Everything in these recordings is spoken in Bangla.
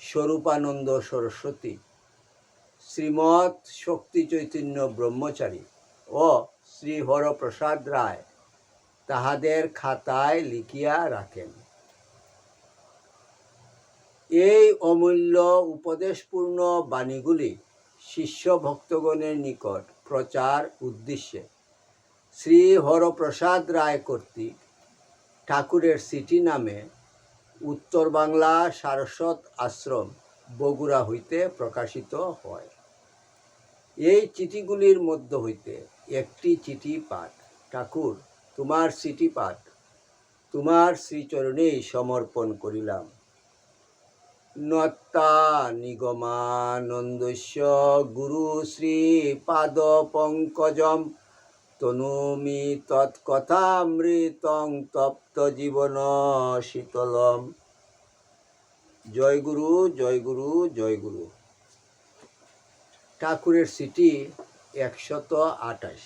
স্বরূপানন্দ সরস্বতী, শ্রীমৎ শক্তি চৈতন্য ব্রহ্মচারী ও শ্রী হরপ্রসাদ রায় তাহাদের খাতায় লিখিয়া রাখেন। এই অমূল্য উপদেশপূর্ণ বাণীগুলি শিষ্য ভক্তগণের নিকট প্রচার উদ্দেশ্যে শ্রী হরপ্রসাদ রায় কর্তৃক ঠাকুরের সিটি নামে উত্তর বাংলা সারস্বত আশ্রম বগুড়া হইতে প্রকাশিত হয়। এই চিঠিগুলির মধ্য হইতে একটি চিঠি পাঠ, ঠাকুর, তোমার চিঠি পাঠ, তোমার শ্রীচরণেই সমর্পণ করিলাম। নত্তা নিগমানন্দস্য গুরু শ্রী পাদ পঙ্কজম তনুমি তৎকথামৃতং তপ্ত জীবন শীতলম জয় গুরু জয় গুরু জয় গুরু ঠাকুরের সিটি একশত আঠাশ।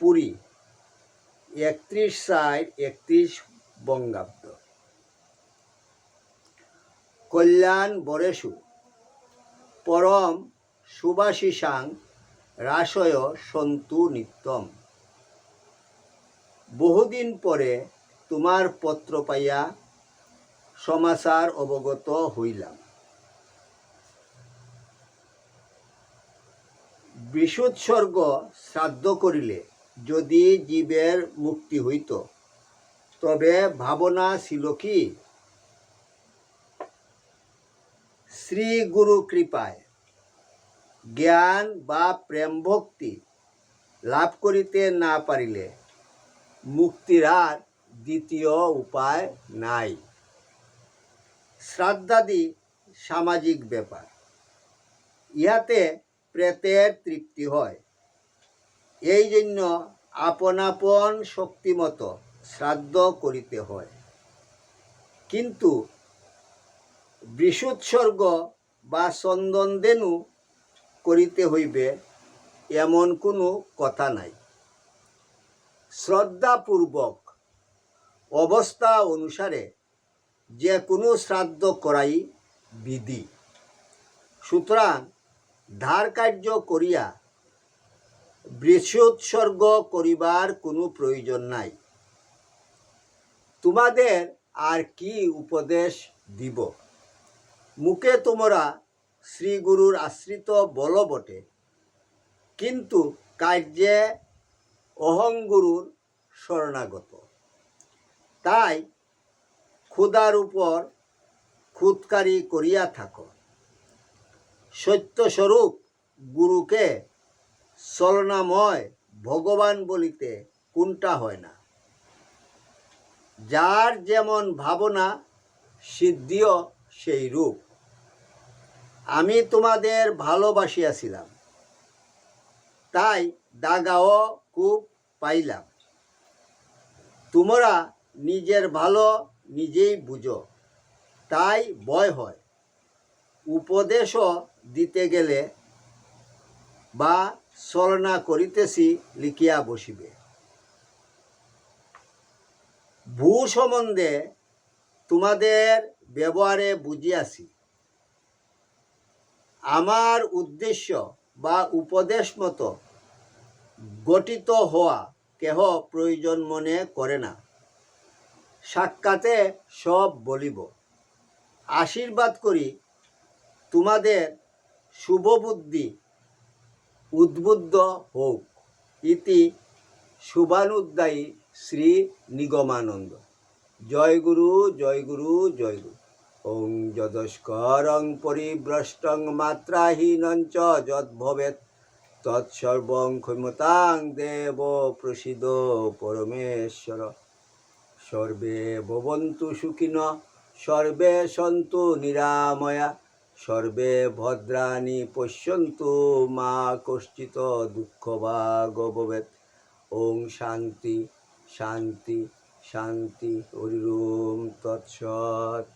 পুরী, একত্রিশ সাইড একত্রিশ বঙ্গাব্দ। কল্যাণ বরেশু, পরম সুবাসিসাং রাসয় সন্তু নিত্যম। বহুদিন পরে তোমার পত্র পাইয়া সমাচার অবগত হইলাম। বৃষোৎসর্গ শ্রাদ্ধ করিলে যদি জীবের মুক্তি হইত, তবে ভাবনা ছিল কি? শ্রী গুরু কৃপায় জ্ঞান বা প্রেম ভক্তি লাভ করিতে না পারিলে মুক্তির আর দ্বিতীয় উপায় নাই। শ্রাদ্ধাদি সামাজিক ব্যাপার। ইহাতে প্রেতের তৃপ্তি হয়। এই জন্য আপন শক্তিমতো শ্রাদ্ধ করিতে হয়। কিন্তু বৃষোৎসর্গ বা চন্দনদেনু করিতে হইবে এমন কোনো কথা নাই। শ্রদ্ধাপূর্বক অবস্থা অনুসারে যে কোনো শ্রাদ্ধ করাই বিধি। সুতরাং ধার কার্য করিয়া বৃষোৎসর্গ করিবার কোনো প্রয়োজন নাই। তোমাদের আর কি উপদেশ দিব? মুখে তোমরা শ্রীগুরুর আশ্রিত বল বটে কিন্তু কার্যে অহংগুরুর শরণাগত। তাই ক্ষুধার উপর খুদকারি করিয়া থাকো। সত্যস্বরূপ গুরুকে চলনাময় ভগবান বলিতে কোনটা হয় না। যার যেমন ভাবনা সিদ্ধিও সেই রূপ আমি তোমাদের ভালোবাসিয়াছিলাম। তাই দাগাও খুব পাইলাম। তোমরা নিজের ভালো নিজেই বুঝো, তাই ভয় হয়। উপদেশও দিতে গেলে বা চলনা করিতেছি লিখিয়া বসিবে। ভূ সম্বন্ধে তোমাদের ব্যবহারে বুঝিয়াছি। আমার উদ্দেশ্য বা উপদেশ মতো গঠিত হওয়া কেহ প্রয়োজন মনে করে না। সাক্ষাতে সব বলিব। আশীর্বাদ করি তোমাদের শুভবুদ্ধি উদ্বুদ্ধ হোক ইতি শুভানুদ্দায়ী শ্রী নিগমানন্দ। জয় গুরু জয় গুরু জয় গুরু। ওং যদস্করং পরিভ্রষ্টং মাত্রাহীনং চ যদ্ভবেৎ তৎসর্বং ক্ষমতাং দেব প্রসিদ পরমেশ্বর সর্বে ভবন্তু সুখিন সর্বে সন্তু নিরাময়া সর্বে ভদ্রাণি পশ্যন্তু মা কশ্চিত দুঃখ ভবেৎ ওং শান্তি শান্তি শান্তি হরিম তৎসৎ